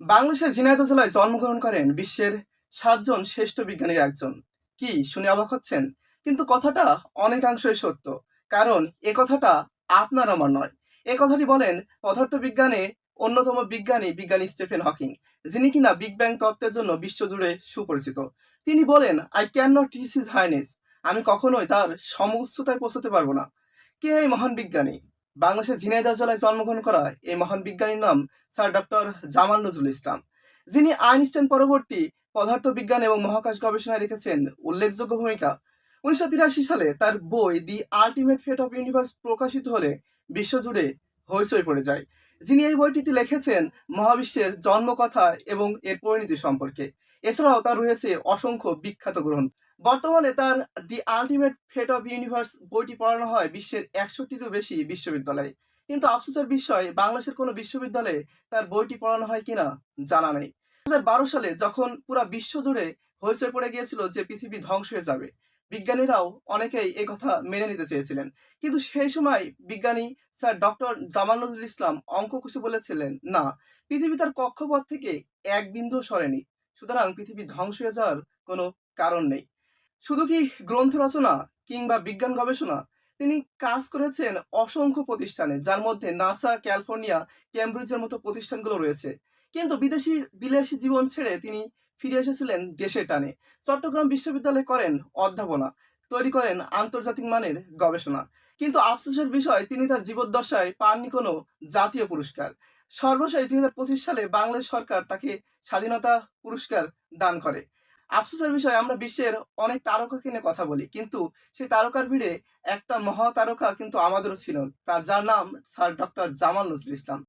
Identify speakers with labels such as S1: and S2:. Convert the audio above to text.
S1: বাংলাদেশের ঝিনাইদহ জেলায় জন্মগ্রহণ করেন বিশ্বের সাতজন শ্রেষ্ঠ বিজ্ঞানীর একজন। কি শুনে অবাক হচ্ছেন? কিন্তু কথাটা অনেকাংশই সত্য। কারণ এ কথাটা আপনার আমার নয়। এ কথাটি বলেন পদার্থবিজ্ঞানে অন্যতম বিজ্ঞানী বিজ্ঞানী স্টেফেন হকিং, যিনি কিনা বিগ ব্যাং তত্ত্বের জন্য বিশ্বজুড়ে সুপরিচিত। তিনি বলেন I can not teach his highness আমি কখনোই তার সম উচ্চতায় পৌঁছতে পারব না। কে এই মহান বিজ্ঞানী? বাংলাদেশের ঝিনাইদহ জেলায় জন্মগ্রহণ করা এই মহান বিজ্ঞানীর নাম স্যার ডক্টর জামাল নজরুল ইসলাম। যিনি আইনস্টাইন পরবর্তী পদার্থবিজ্ঞান এবং মহাকাশ গবেষণায় রেখেছেন উল্লেখযোগ্য ভূমিকা। উনিশশো তিরাশি সালে তার বই the ultimate fate of universe প্রকাশিত হলে বিশ্বজুড়ে হইচই পড়ে যায়। যিনি এই বইটিতে লিখেছেন মহাবিশ্বের জন্মকথা এবং এর পরিণতি সম্পর্কে। এছাড়াও তার রয়েছে অসংখ্য বিখ্যাত গ্রন্থ। বর্তমানে তার the ultimate fate of universe বইটি পড়ানো হয় বিশ্বের একশোটিরও বেশি বিশ্ববিদ্যালয়ে। কিন্তু আফসোসের বিষয়, বাংলাদেশের কোনো বিশ্ববিদ্যালয়ে তার বইটি পড়ানো হয় কিনা জানা নেই। দু সালে যখন পুরো বিশ্ব জুড়ে হইচই পড়ে গিয়েছিল যে পৃথিবী ধ্বংস হয়ে যাবে, বিজ্ঞানীরাও অনেকেই এই কথা মেনে নিতে চেয়েছিলেন। কিন্তু সেই সময় বিজ্ঞানী স্যার ডক্টর জামাল নজরুল ইসলাম অঙ্ক কষে বলেছিলেন, না, পৃথিবী তার কক্ষপথ থেকে এক বিন্দু সরেনি। সুতরাং পৃথিবী ধ্বংস হয়ে যাওয়ার কোনো কারণ নেই। শুধু কি গ্রন্থ রচনা কিংবা বিজ্ঞান গবেষণা? তিনি কাজ করেছেন অসংখ্য প্রতিষ্ঠানে, যার মধ্যে নাসা, ক্যালিফোর্নিয়া ক্যামব্রিজের মতো প্রতিষ্ঠানগুলো রয়েছে। কিন্তু বিদেশি, বিলাসী জীবন ছেড়ে তিনি ফিরে এসেছিলেন দেশের টানে। চট্টগ্রাম বিশ্ববিদ্যালয়ে করেন অধ্যাপনা, তৈরি করেন আন্তর্জাতিক মানের গবেষণা। কিন্তু আফসোসের বিষয়, তিনি তার জীবদ্দশায় পাননি কোনো জাতীয় পুরস্কার। সর্বশেষ দুই হাজার পঁচিশ সালে বাংলাদেশ সরকার তাকে স্বাধীনতা পুরস্কার দান করে। আফসোসের বিষয় আমরা বিশ্বের অনেক তারকাকে নিয়ে কথা বলি, কিন্তু সেই তারকার ভিড়ে একটা মহা তারকা কিন্তু আমাদেরও ছিল তার যার নাম স্যার ডক্টর জামাল নজরুল ইসলাম।